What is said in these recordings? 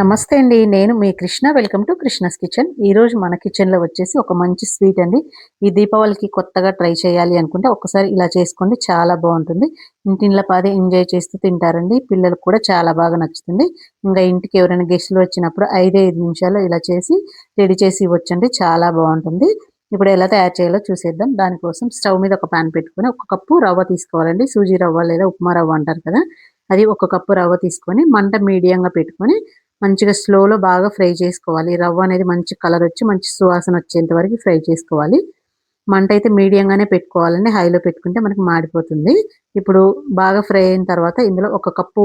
నమస్తే అండి. నేను మీ Krishna. Welcome to Krishna's kitchen. ఈ రోజు మన కిచెన్లో వచ్చేసి ఒక మంచి స్వీట్ అండి. ఈ దీపావళికి కొత్తగా ట్రై చేయాలి అనుకుంటే ఒకసారి ఇలా చేసుకోండి చాలా బాగుంటుంది. ఇంటిలో పాదే ఎంజాయ్ చేస్తూ తింటారండి. పిల్లలకు కూడా చాలా బాగా నచ్చుతుంది. ఇంకా ఇంటికి ఎవరైనా గెస్టులు వచ్చినప్పుడు ఐదే ఐదు నిమిషాలు ఇలా చేసి రెడీ చేసి ఇవ్వచ్చండి. చాలా బాగుంటుంది. ఇప్పుడు ఎలా తయారు చేయాలో చూసేద్దాం. దానికోసం స్టవ్ మీద ఒక ప్యాన్ పెట్టుకొని ఒక కప్పు రవ్వ తీసుకోవాలండి. సూజీ రవ్వ లేదా ఉప్మా రవ్వ అంటారు కదా అది ఒక కప్పు రవ్వ తీసుకొని మంట మీడియంగా పెట్టుకొని మంచిగా స్లోలో బాగా ఫ్రై చేసుకోవాలి. రవ్వ అనేది మంచి కలర్ వచ్చి మంచి సువాసన వచ్చేంత వరకు ఫ్రై చేసుకోవాలి. మంట అయితే మీడియంగానే పెట్టుకోవాలండి. హైలో పెట్టుకుంటే మనకి మాడిపోతుంది. ఇప్పుడు బాగా ఫ్రై అయిన తర్వాత ఇందులో ఒక కప్పు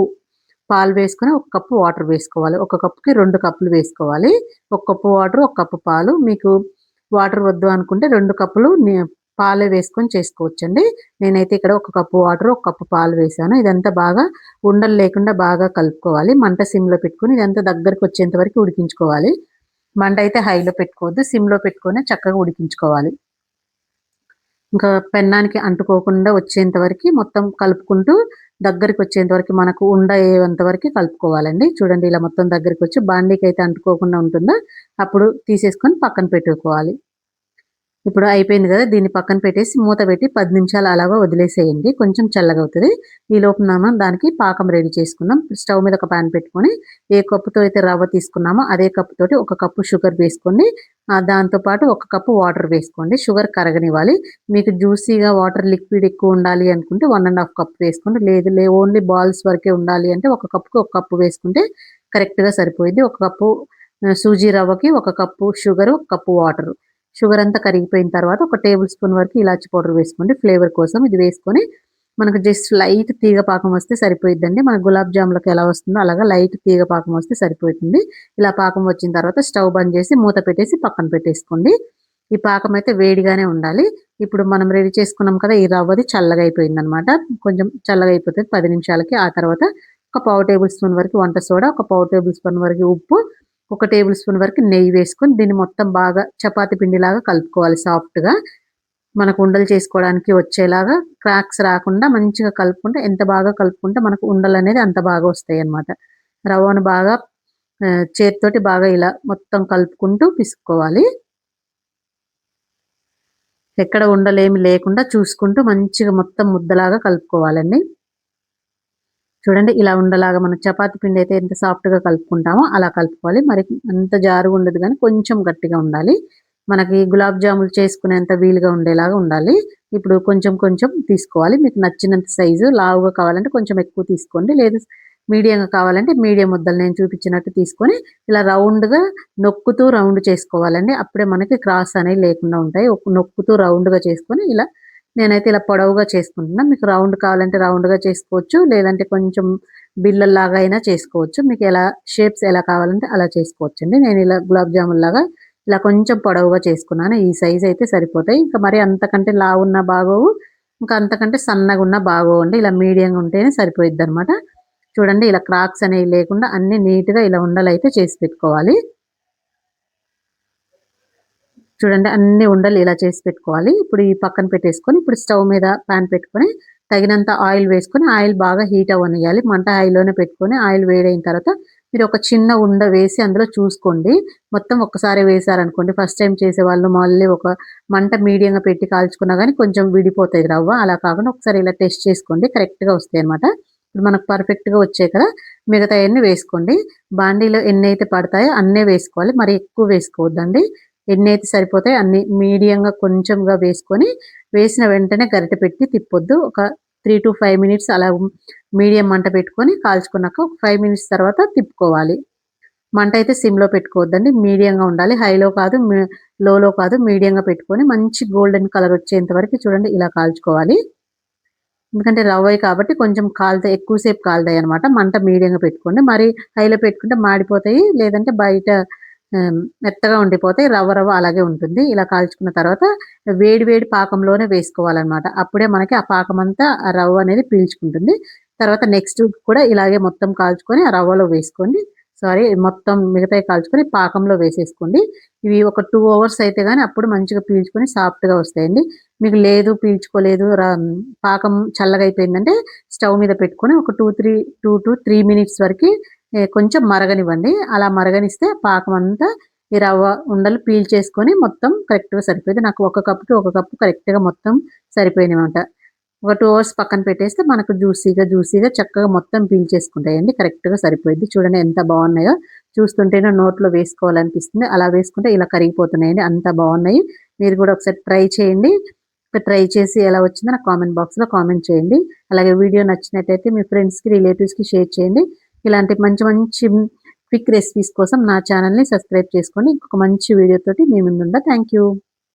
పాలు వేసుకొని ఒక కప్పు వాటర్ వేసుకోవాలి. ఒక కప్పుకి రెండు కప్పులు వేసుకోవాలి. ఒక కప్పు వాటర్ ఒక కప్పు పాలు. మీకు వాటర్ వద్దు అనుకుంటే రెండు కప్పులు పాలు వేసుకొని చేసుకోవచ్చండి. నేనైతే ఇక్కడ ఒక కప్పు వాటర్ ఒక కప్పు పాలు వేసాను ఇదంతా బాగా ఉండలు లేకుండా బాగా కలుపుకోవాలి. మంట సిమ్లో పెట్టుకొని ఇదంతా దగ్గరకు వచ్చేంత వరకు ఉడికించుకోవాలి. మంట అయితే హైలో పెట్టుకోవద్దు. సిమ్లో పెట్టుకొని చక్కగా ఉడికించుకోవాలి. ఇంకా పెన్నానికి అంటుకోకుండా వచ్చేంత వరకు మొత్తం కలుపుకుంటూ దగ్గరికి వచ్చేంత వరకు మనకు ఉండ అయ్యేంత వరకు కలుపుకోవాలండి. చూడండి ఇలా మొత్తం దగ్గరికి వచ్చి బాండీకి అయితే అంటుకోకుండా ఉంటుందో? అప్పుడు తీసేసుకొని పక్కన పెట్టుకోవాలి. ఇప్పుడు అయిపోయింది కదా దీన్ని పక్కన పెట్టేసి మూత పెట్టి పది నిమిషాలు అలాగా వదిలేసేయండి. కొంచెం చల్లగా అవుతుంది. ఈ లోపున దానికి పాకం రెడీ చేసుకుందాం. స్టవ్ మీద ఒక ప్యాన్ పెట్టుకొని ఏ కప్పుతో అయితే రవ్వ తీసుకున్నామో అదే కప్పుతోటి ఒక కప్పు షుగర్ వేసుకోండి. దాంతోపాటు ఒక కప్పు వాటర్ వేసుకోండి. షుగర్ కరగనివ్వాలి. మీకు జ్యూసీగా వాటర్ లిక్విడ్ ఎక్కువ ఉండాలి అనుకుంటే వన్ అండ్ హాఫ్ కప్ వేసుకోండి. లేదు లే ఓన్లీ బాల్స్ వరకే ఉండాలి అంటే ఒక కప్పుకి ఒక కప్పు వేసుకుంటే కరెక్ట్గా సరిపోయింది ఒక కప్పు సూజీ రవ్వకి ఒక కప్పు షుగర్ ఒక కప్పు వాటర్. షుగర్ అంతా కరిగిపోయిన తర్వాత ఒక టేబుల్ స్పూన్ వరకు ఇలాచి పౌడర్ వేసుకోండి. ఫ్లేవర్ కోసం ఇది వేసుకొని మనకు జస్ట్ లైట్ తీగ పాకం వస్తే సరిపోయిద్దండి. మన గులాబ్ జామ్లకు ఎలా వస్తుందో అలాగా లైట్ తీగ పాకం వస్తే సరిపోతుంది. ఇలా పాకం వచ్చిన తర్వాత స్టవ్ బంద్ చేసి మూత పెట్టేసి పక్కన పెట్టేసుకోండి. ఈ పాకం అయితే వేడిగానే ఉండాలి. ఇప్పుడు మనం రెడీ చేసుకున్నాం కదా ఈ రవ్వది చల్లగా అయిపోయింది అనమాట కొంచెం చల్లగా అయిపోతుంది పది నిమిషాలకి ఆ తర్వాత ఒక పావు టేబుల్ స్పూన్ వరకు వంట సోడా ఒక పావు టేబుల్ స్పూన్ వరకు ఉప్పు ఒక టేబుల్ స్పూన్ వరకు నెయ్యి వేసుకొని దీన్ని మొత్తం బాగా చపాతి పిండిలాగా కలుపుకోవాలి సాఫ్ట్గా. మనకు ఉండలు చేసుకోవడానికి వచ్చేలాగా క్రాక్స్ రాకుండా మంచిగా కలుపుకుంటే ఎంత బాగా కలుపుకుంటే మనకు ఉండలు అనేది అంత బాగా వస్తాయి అన్నమాట. రవ్వను బాగా చేతితోటి బాగా ఇలా మొత్తం కలుపుకుంటూ పిసుకోవాలి ఎక్కడ ఉండలేమి లేకుండా చూసుకుంటూ మంచిగా మొత్తం ముద్దలాగా కలుపుకోవాలండి. చూడండి ఇలా ఉండలాగా మనం చపాతి పిండి అయితే ఎంత సాఫ్ట్గా కలుపుకుంటామో అలా కలుపుకోవాలి. మరి అంత జారు ఉండదు కానీ కొంచెం గట్టిగా ఉండాలి. మనకి గులాబ్ జాములు చేసుకునేంత వీలుగా ఉండేలాగా ఉండాలి. ఇప్పుడు కొంచెం కొంచెం తీసుకోవాలి. మీకు నచ్చినంత సైజు లావుగా కావాలంటే కొంచెం ఎక్కువ తీసుకోండి. లేదు మీడియంగా కావాలంటే మీడియం ముద్దలు నేను చూపించినట్టు తీసుకొని ఇలా రౌండ్గా నొక్కుతూ రౌండ్ చేసుకోవాలండి. అప్పుడే మనకి క్రాస్ అనేవి లేకుండా ఉంటాయి. నొక్కుతూ రౌండ్గా చేసుకొని ఇలా నేనైతే ఇలా పొడవుగా చేసుకుంటున్నా. మీకు రౌండ్ కావాలంటే రౌండ్గా చేసుకోవచ్చు. లేదంటే కొంచెం బిల్లల్లాగా అయినా చేసుకోవచ్చు. మీకు ఎలా షేప్స్ ఎలా కావాలంటే అలా చేసుకోవచ్చు అండి నేను ఇలా గులాబ్ జామున్ లాగా ఇలా కొంచెం పొడవుగా చేసుకున్నాను. ఈ సైజ్ అయితే సరిపోతాయి. ఇంకా మరి అంతకంటే లావున్నా బాగోవు. ఇంకా అంతకంటే సన్నగా ఉన్నా బాగోవండి. ఇలా మీడియంగా ఉంటేనే సరిపోయిద్ది అనమాట చూడండి ఇలా క్రాక్స్ అనేవి లేకుండా అన్ని నీట్గా ఇలా ఉండాలైతే చేసి పెట్టుకోవాలి. చూడండి అన్ని ఉండలు ఇలా చేసి పెట్టుకోవాలి. ఇప్పుడు ఈ పక్కన పెట్టేసుకొని ఇప్పుడు స్టవ్ మీద ప్యాన్ పెట్టుకొని తగినంత ఆయిల్ వేసుకొని ఆయిల్ బాగా హీట్ అవ్వనియాలి మంట హైలోనే పెట్టుకొని ఆయిల్ వేడైన తర్వాత మీరు ఒక చిన్న ఉండ వేసి అందులో చూసుకోండి. మొత్తం ఒక్కసారి వేసారనుకోండి ఫస్ట్ టైం చేసే వాళ్ళు మళ్ళీ ఒక మంట మీడియంగా పెట్టి కాల్చుకున్నా కానీ కొంచెం విడిపోతాయి రవ్వ. అలా కాకుండా ఒకసారి ఇలా టెస్ట్ చేసుకోండి. కరెక్ట్గా వస్తాయి అనమాట ఇప్పుడు మనకు పర్ఫెక్ట్గా వచ్చాయి కదా మిగతా అన్నీ వేసుకోండి. బాండీలో ఎన్ని అయితే పడతాయో అన్నీ వేసుకోవాలి. మరి ఎక్కువ వేసుకోవద్దండి. ఎన్ని అయితే సరిపోతాయి అన్ని మీడియంగా కొంచెంగా వేసుకొని వేసిన వెంటనే గరిటె పెట్టి తిప్పొద్దు. ఒక త్రీ టు ఫైవ్ మినిట్స్ అలా మీడియం మంట పెట్టుకొని కాల్చుకున్నాక ఒక ఫైవ్ మినిట్స్ తర్వాత తిప్పుకోవాలి. మంట అయితే సిమ్లో పెట్టుకోవద్దండి. మీడియంగా ఉండాలి. హైలో కాదు లోలో కాదు మీడియంగా పెట్టుకొని మంచి గోల్డెన్ కలర్ వచ్చేంత వరకు చూడండి ఇలా కాల్చుకోవాలి. ఎందుకంటే రవ్వయి కాబట్టి కొంచెం కాలుతాయి ఎక్కువసేపు కాలుతాయి అనమాట మంట మీడియంగా పెట్టుకోండి. మరి హైలో పెట్టుకుంటే మాడిపోతాయి లేదంటే బయట మెత్తగా ఉండిపోతాయి రవ్వ రవ్వ అలాగే ఉంటుంది. ఇలా కాల్చుకున్న తర్వాత వేడి వేడి పాకంలోనే వేసుకోవాలన్నమాట. అప్పుడే మనకి ఆ పాకం అంతా ఆ రవ్వ అనేది పీల్చుకుంటుంది. తర్వాత నెక్స్ట్ కూడా ఇలాగే మొత్తం కాల్చుకొని ఆ రవ్వలో వేసుకోండి. సారీ మొత్తం మిగతాయి కాల్చుకొని పాకంలో వేసేసుకోండి. ఇవి ఒక టూ అవర్స్ అయితే కానీ అప్పుడు మంచిగా పీల్చుకొని సాఫ్ట్గా వస్తాయండి. మీకు లేదు పీల్చుకోలేదు పాకం చల్లగా అయిపోయిందంటే స్టవ్ మీద పెట్టుకొని ఒక two three two to three minutes వరకు కొంచెం మరగనివ్వండి. అలా మరగనిస్తే పాకం అంతా ఈ రవ్వ ఉండలు పీల్ చేసుకొని మొత్తం కరెక్ట్గా సరిపోయింది. నాకు ఒక కప్పుకి ఒక కప్పు కరెక్ట్గా మొత్తం సరిపోయినమాట ఒక టూ అవర్స్ పక్కన పెట్టేస్తే మనకు జ్యూసీగా జ్యూసీగా చక్కగా మొత్తం పీల్ చేసుకుంటాయండి. కరెక్ట్గా సరిపోయింది. చూడండి ఎంత బాగున్నాయో. చూస్తుంటేనే నోట్లో వేసుకోవాలనిపిస్తుంది. అలా వేసుకుంటే ఇలా కరిగిపోతున్నాయండి. అంత బాగున్నాయి. మీరు కూడా ఒకసారి ట్రై చేయండి. ట్రై చేసి ఎలా వచ్చిందో నాకు కామెంట్ బాక్స్లో కామెంట్ చేయండి. అలాగే వీడియో నచ్చినట్టయితే మీ ఫ్రెండ్స్కి రిలేటివ్స్కి షేర్ చేయండి. ఇలాంటి మంచి మంచి క్విక్ రెసిపీస్ కోసం నా ఛానల్ని సబ్స్క్రైబ్ చేసుకొని ఇంకొక మంచి వీడియోతోటి మీ ముందుందా థ్యాంక్ యూ